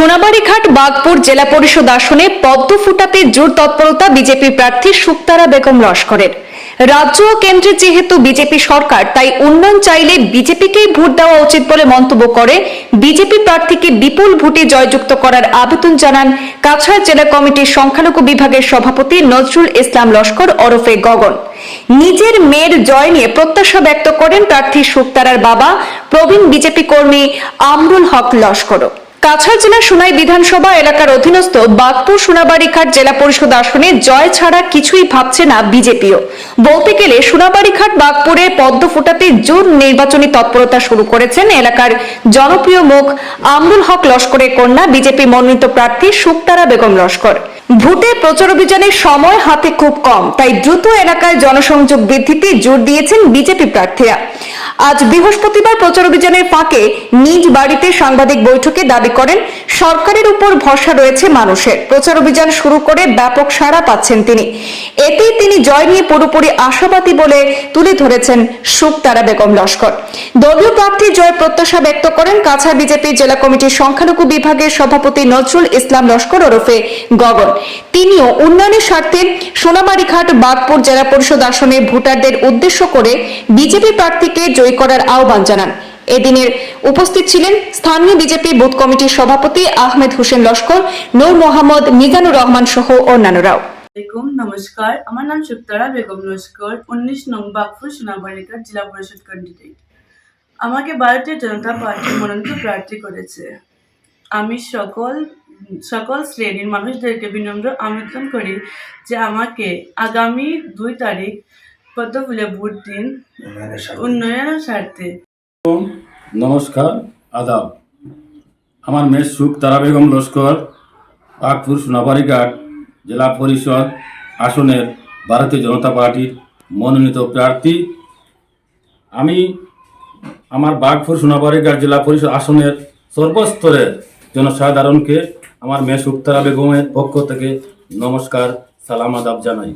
সোনাবাড়িঘাট বাগপুর জেলা পরিষদ আসনে পদ্ম ফুটাতে জোর তৎপরতা বিজেপি প্রার্থী সুক্তারা বেগম লস্করের। রাজ্য ও কেন্দ্রে যেহেতু বিজেপি সরকার, তাই উন্নয়ন চাইলে বিজেপিকেই ভোট দেওয়া উচিত বলে মন্তব্য করে বিজেপি প্রার্থীকে বিপুল ভোটে জয়যুক্ত করার আবেদন জানান কাছাড় জেলা কমিটির সংখ্যালঘু বিভাগের সভাপতি নজরুল ইসলাম লস্কর ওরফে গগন। নিজের মেয়ের জয় নিয়ে প্রত্যাশা ব্যক্ত করেন প্রার্থী সুক্তারার বাবা প্রবীণ বিজেপি কর্মী আমরুল হক লস্করও। কাছাড় জেলা সোনাই বিধানসভা এলাকার অধীনস্থ বাগপুর সোনাবাড়িঘাট জেলা পরিষদ আসনে জয় ছাড়া কিছুই ভাবছে না বিজেপিও। বলতে গেলে সোনাবাড়িঘাট বাগপুরে পদ্ম ফোটাতে জোর নির্বাচনী তৎপরতা শুরু করেছেন এলাকার জনপ্রিয় মুখ আমরুল হক লস্করের কন্যা বিজেপি মনোনীত প্রার্থী সুক্তারা বেগম লস্কর। ভোটে প্রচার অভিযানের সময় হাতে খুব কম, তাই দ্রুত এলাকায় জনসংযোগ বৃদ্ধিতে জোর দিয়েছেন বিজেপি প্রার্থীরা। আজ বৃহস্পতিবার প্রচার অভিযানের ফাঁকে নিজ বাড়িতে সাংবাদিক বৈঠকে দাবি করেন, সরকারের উপর ভরসা রয়েছে মানুষের। প্রচার অভিযান শুরু করে ব্যাপক সাড়া পাচ্ছেন তিনি। এতেই তিনি জয় নিয়ে পুরোপুরি আশাবাদী বলে তুলে ধরেছেন সুক্তারা বেগম লস্কর। দলীয় প্রার্থী জয় প্রত্যাশা ব্যক্ত করেন কাছাড় বিজেপি জেলা কমিটির সংখ্যালঘু বিভাগের সভাপতি নজরুল ইসলাম লস্কর ওরফে গগন। তিনিও উন্নয়নের স্বার্থে সোনাবাড়িঘাট বাগপুর জেলা পরিষদ আসনে ভোটারদের উদ্দেশ্য করে বিজেপি প্রার্থীকে জয়ী করার আহ্বান জানান। এদিনের উপস্থিত ছিলেন স্থানীয় বিজেপি বুথ কমিটির সভাপতি আহমেদ হোসেন লস্কর, নূর মোহাম্মদ মিজানুর রহমান সহ অন্যান্যরাও। আলাইকুম, নমস্কার। আমার নাম সুক্তারা বেগম লস্কর, উনিশ নং বাগপুর সোনাবাড়িঘাট জেলা পরিষদ ক্যান্ডিডেট আমাকে ভারতীয় জনতা পার্টি মনোনীত প্রার্থী করেছে। আমি সকল সকল শ্রেণির মানুষদেরকে বিনম্র আবেদন করি যে আমাকে আগামী দুই তারিখ পদ্মফুলে ভোট দিন উন্নয়নের স্বার্থে। নমস্কার, আদাব। আমার মেয়ে সুখ তারা বেগম লস্কর বাগপুর সোনাবাড়িঘাট জেলা পরিষদ আসনের ভারতীয় জনতা পার্টির মনোনীত প্রার্থী। আমি আমার বাঘপুর সোনাবাড়িঘাট জেলা পরিষদ আসনের সর্বস্তরের জনসাধারণকে আমার মেয়ে সুক্তারা বেগমের পক্ষ থেকে নমস্কার, সালাম, আদাব জানাই।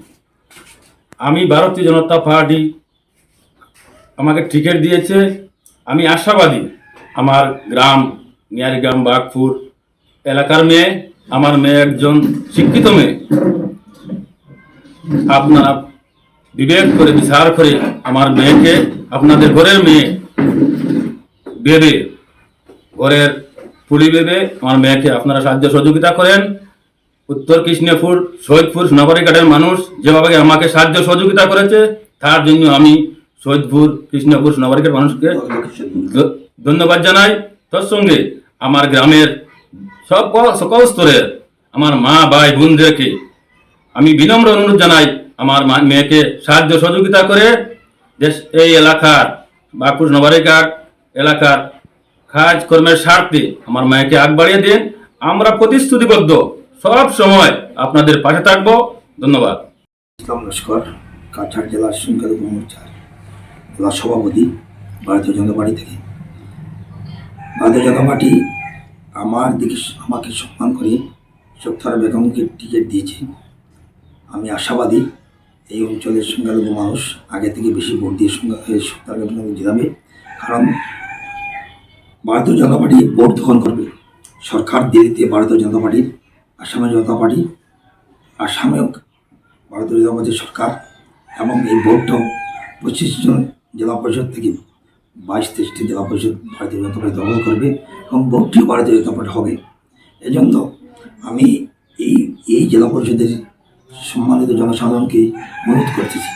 আমি ভারতীয় জনতা পার্টি আমাকে টিকিট দিয়েছে। আমি আশাবাদী আমার গ্রাম, নিয়ারিগ্রাম বাঘপুর এলাকার মেয়ে আমার মেয়ে একজন শিক্ষিত মেয়ে। আপনারা বিবেক করে, বিচার করে আমার মেয়েকে আপনাদের ঘরের মেয়ে ভেবে, ঘরের পুলি ভেবে আমার মেয়েকে আপনারা সাহায্য সহযোগিতা করেন। উত্তর কৃষ্ণপুর শহীদপুর সোনাবাড়িঘাটের মানুষ যেভাবে আমাকে সাহায্য সহযোগিতা করেছে, তার জন্য আমি শহীদপুর কৃষ্ণপুর সোনাবাড়িঘাট মানুষকে ধন্যবাদ জানাই। তার সঙ্গে আমার গ্রামের সব সকল স্তরের আমার মা, ভাই, বোনদেরকে আমি বিনম্র অনুরোধ জানাই আমার মেয়েকে সাহায্য সহযোগিতা করে দেশ এই এলাকার বাঁকুড় নবারিঘাট এলাকার কাজ কর্মের স্বার্থে আমার মায়েকে আগ বাড়িয়ে দিন। আমরা প্রতিশ্রুতিবদ্ধ। সব সময় আপনাদের পাশে থাকব। ধন্যবাদ। ইসলাম লস্কর, কাছাড় জেলার সংখ্যালঘু মোর্চার জেলা সভাপতি, ভারতীয় জনতা পার্টি থেকে। ভারতীয় জনতা পার্টি আমার দিকে আমাকে সম্মান করে সত্তার বেগমকে টিকিট দিয়েছে। আমি আশাবাদী এই অঞ্চলের সংখ্যালঘু মানুষ আগে থেকে বেশি ভোট দিয়ে সংখ্যা সত্তার বেগমকে জেতাবে। কারণ ভারতীয় জনতা পার্টি ভোট দখল করবে। সরকার দিল্লিতে ভারতীয় জনতা পার্টির আসামের জনতা পার্টি, আসামেও ভারতীয় জনতা পার্টির সরকার এবং এই ভোটটাও পঁচিশ জন জেলা পরিষদ থেকে বাইশ তেইশটি জেলা পরিষদ ভারতীয় জনতা পার্টি দখল করবে। এবং ভোটটিও ভারতীয় জনতা পার্টি হবে। এজন্য আমি এই এই জেলা পরিষদের সম্মানিত জনসাধারণকে অনুরোধ করতেছি।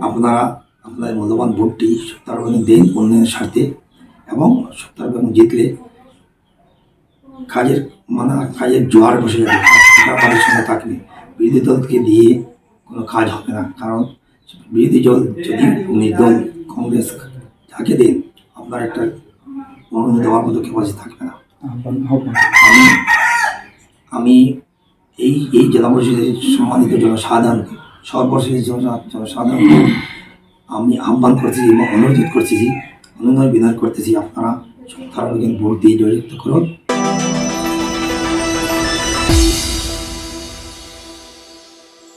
আপনারা, আপনাদের মূল্যবান ভোটটি সত্তর ভাগে দেন উন্নয়নের স্বার্থে এবং সত্তর ভাগ জিতলে কাজের মানে কাজের জোয়ার বসে যাবে। সঙ্গে থাকবে। বিরোধী দলকে দিয়ে কোনো কাজ হবে না। কারণ বিরোধী দল যদি নির্দল, কংগ্রেস যাকে দিন, আপনার একটা মনোনয়ন দেওয়ার মতো ক্যাপাসিটি থাকবে না। আমি আমি এই এই জেলা পরিষদের সম্মানিত জনসাধারণকে সর্বশেষ জন- জনসাধারণকে আমি আহ্বান করতেছি এবং অনুরোধ করতেছি অনুদান বিধান করতেছি, আপনারা সরকার ভোট দিয়ে জড়িত করুন।